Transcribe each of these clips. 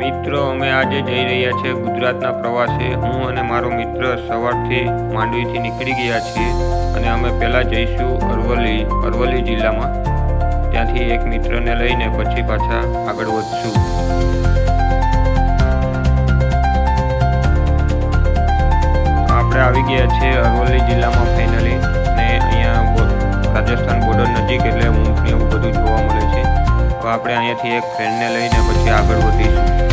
મિત્રો, અમે આજે જઈ રહ્યા છીએ ગુજરાતના પ્રવાસે. હું અને મારો મિત્ર સવારથી માંડવીથી નીકળી ગયા છીએ અને અમે પહેલાં જઈશું અરવલ્લી અરવલ્લી જિલ્લામાં. ત્યાંથી એક મિત્રને લઈને પછી પાછા આગળ વધશું. આપણે આવી ગયા છીએ અરવલ્લી જિલ્લામાં ફાઇનલી ને અહીંયા રાજસ્થાન બોર્ડર નજીક એટલે ઊંટ ને એવું બધું જોવા મળે છે. તો આપણે અહીંયાથી એક ફ્રેન્ડને લઈને પછી આગળ વધીશું.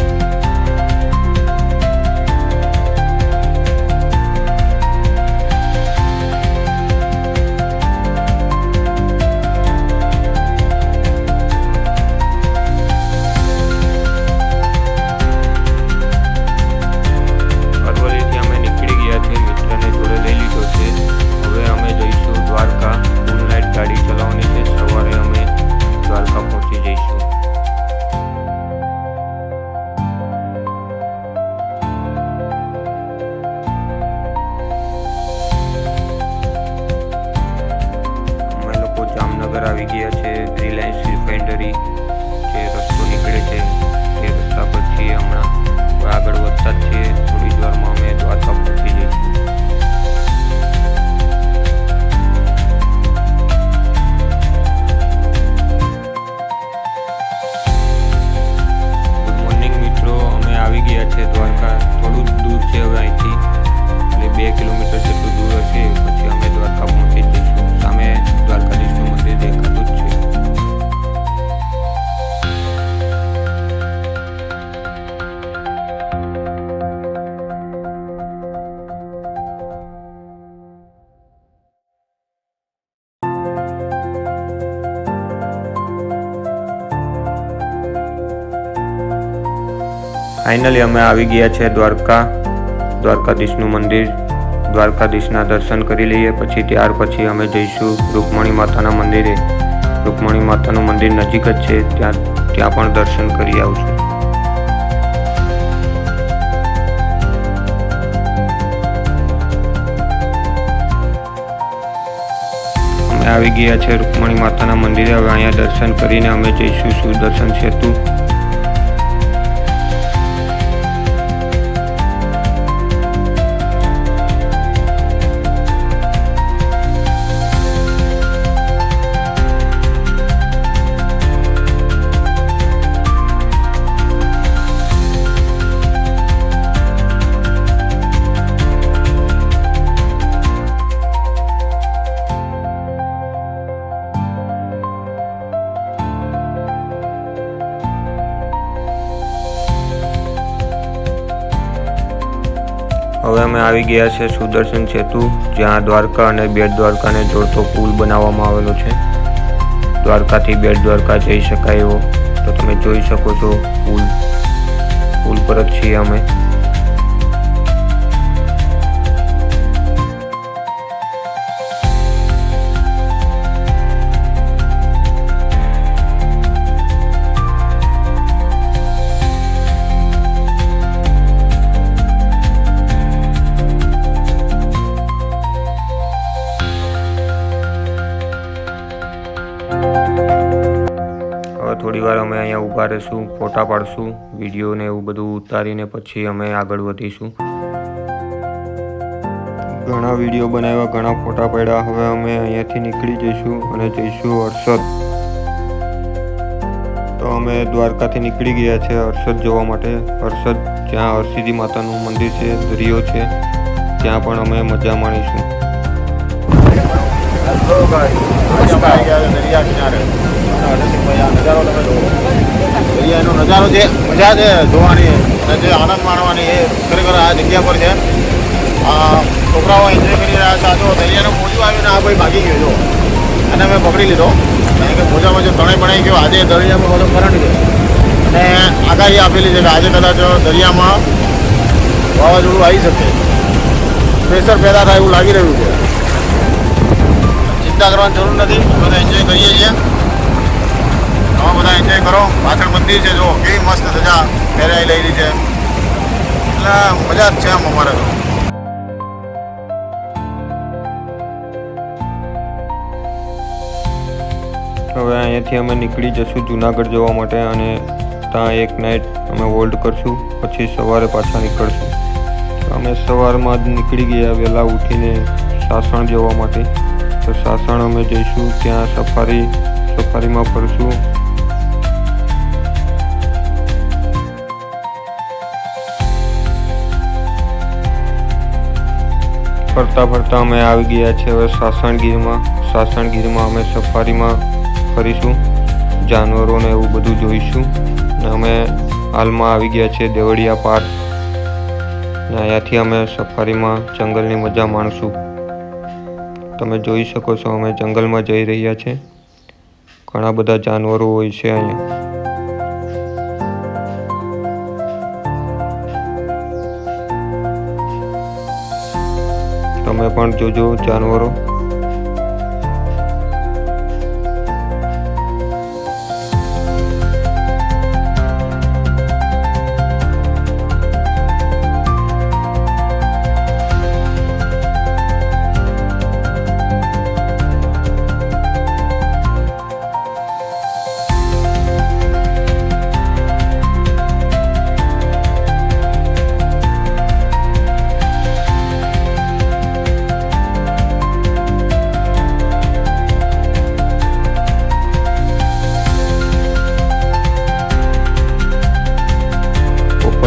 Yeah. ફાઇનલી અમે આવી ગયા છે દ્વારકા, દ્વારકાધીશનું મંદિર. દ્વારકાધીશના દર્શન કરી લઈએ, પછી ત્યાર પછી અમે જઈશું રૂકમણી માતાના મંદિરે. રૂકમણી માતાનું મંદિર નજીક જ છે, ત્યાં ત્યાં પણ દર્શન કરી આવશું. અમે આવી ગયા છે રૂકમણી માતાના મંદિરે, હવે અહીંયા દર્શન કરીને અમે જઈશું સુદર્શન સેતુ. હવે અમે આવી ગયા છે સુદર્શન સેતુ, જ્યાં દ્વારકા અને બેટ દ્વારકાને જોડતો પુલ બનાવવામાં આવેલો છે. દ્વારકાથી બેટ દ્વારકા જઈ શકાય એવો. તો તમે જોઈ શકો છો પુલ પુલ પર જ છીએ અમે. રહીશું ફોટા પાડશું વિડીયોને એવું બધું ઉતારીને પછી અમે આગળ વધીશું. ઘણા વીડિયો બનાવ્યા ઘણા ફોટા પાડ્યા. હવે અમે અહીંયાથી નીકળી જઈશું અને જઈશું હર્ષદ. તો અમે દ્વારકાથી નીકળી ગયા છે હર્ષદ જોવા માટે. હર્ષદ જ્યાં હરસિદ્ધિ માતાનું મંદિર છે દરિયો છે ત્યાં પણ અમે મજા માણીશું. દરિયા કિનારે. નજારો તમે જુઓ દરિયાનો નજારો જે મજા છે, જોવાની અને જે આનંદ માણવાની એ ખરેખર આ જગ્યા પર છે. આ છોકરાઓ એન્જોય કરી રહ્યા હતા જો દરિયાનો મોજું આવ્યું ને, આ ભાઈ ભાગી ગયો અને મેં પકડી લીધો. કારણ કે મોજામાં જો તણાઈ ભણાઈ ગયો, આજે દરિયામાં બધો કરંટ છે અને આગાહી આપેલી છે કે આજે કદાચ દરિયામાં વાવાઝોડું આવી શકે. પ્રેશર પેદા થાય એવું લાગી રહ્યું છે. ચિંતા કરવાની જરૂર નથી. બધા એન્જોય કરીએ છીએ. તમે બધા એન્જોય કરો. પાછળ મંદિર છે જો કેવી મસ્ત સજા પહેરાઈ લઈ છે. એટલે મજા જ છે આમ અમારે તો. હવે અહીંયાથી અમે નીકળી જશું જુનાગઢ જવા માટે અને ત્યાં એક નાઇટ અમે હોલ્ડ કરશું, પછી સવારે પાછા નીકળશું. અમે સવારમાં જ નીકળી ગયા, વહેલા ઉઠીને સાસણ જવા માટે. તો સાસણ અમે જઈશું, ત્યાં સફારી, સફારીમાં ફરશું. ફરતા ફરતા અમે આવી ગયા છે હવે સાસણગીરમાં. સાસણગીરમાં અમે સફારીમાં ફરીશું, જાનવરોને એવું બધું જોઈશું. ને અમે હાલમાં આવી ગયા છે દેવળિયા પાર્ક ને અહીંયાથી અમે સફારીમાં જંગલની મજા માણશું. તમે જોઈ શકો છો અમે જંગલમાં જઈ રહ્યા છે. ઘણા બધા જાનવરો હોય છે અહીંયા. તમે પણ જોજો જાનવરો.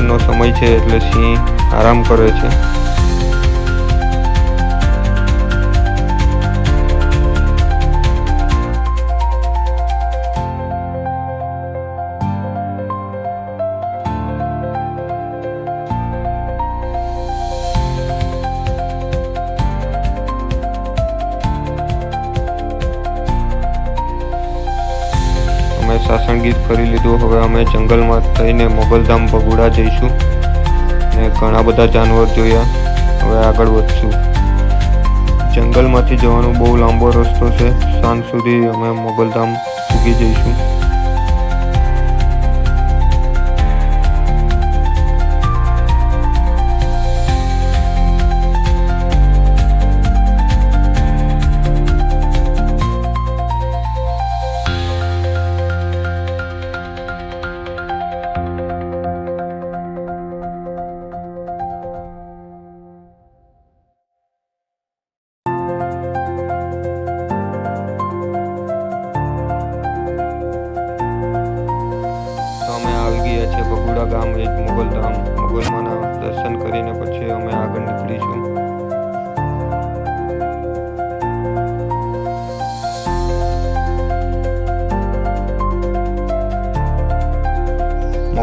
બપોરનો સમય છે એટલે સિંહ આરામ કરે છે. અમે સાસણગીર ફરી લીધું. હવે અમે જંગલમાં થઈને મોગલધામ ભગુડા જઈશું ને ઘણા બધા જાનવર જોયા. હવે આગળ વધશું. જંગલમાંથી જવાનો બહુ લાંબો રસ્તો છે. સાંજ સુધી અમે મોગલધામ પૂગી જઈશું.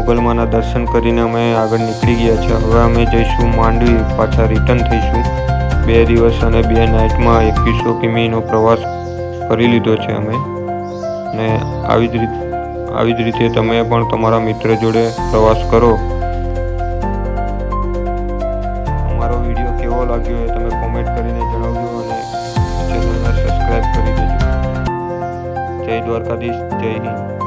મોગલમાના દર્શન કરીને અમે આગળ નીકળી ગયા છે. હવે અમે જઈશું માંડવી, પાછા રિટર્ન થઈશું. બે દિવસ અને બે નાઇટમાં એકવીસો કિમીનો પ્રવાસ કરી લીધો છે અમે. ને આવી જ રીતે, આવી જ રીતે તમે પણ તમારા મિત્ર જોડે પ્રવાસ કરો. અમારો વીડિયો કેવો લાગ્યો એ તમે કોમેન્ટ કરીને જણાવજો અને ચેનલને સબસ્ક્રાઈબ કરી દેજો. જય દ્વારકાધીશ, જય હિન્દ.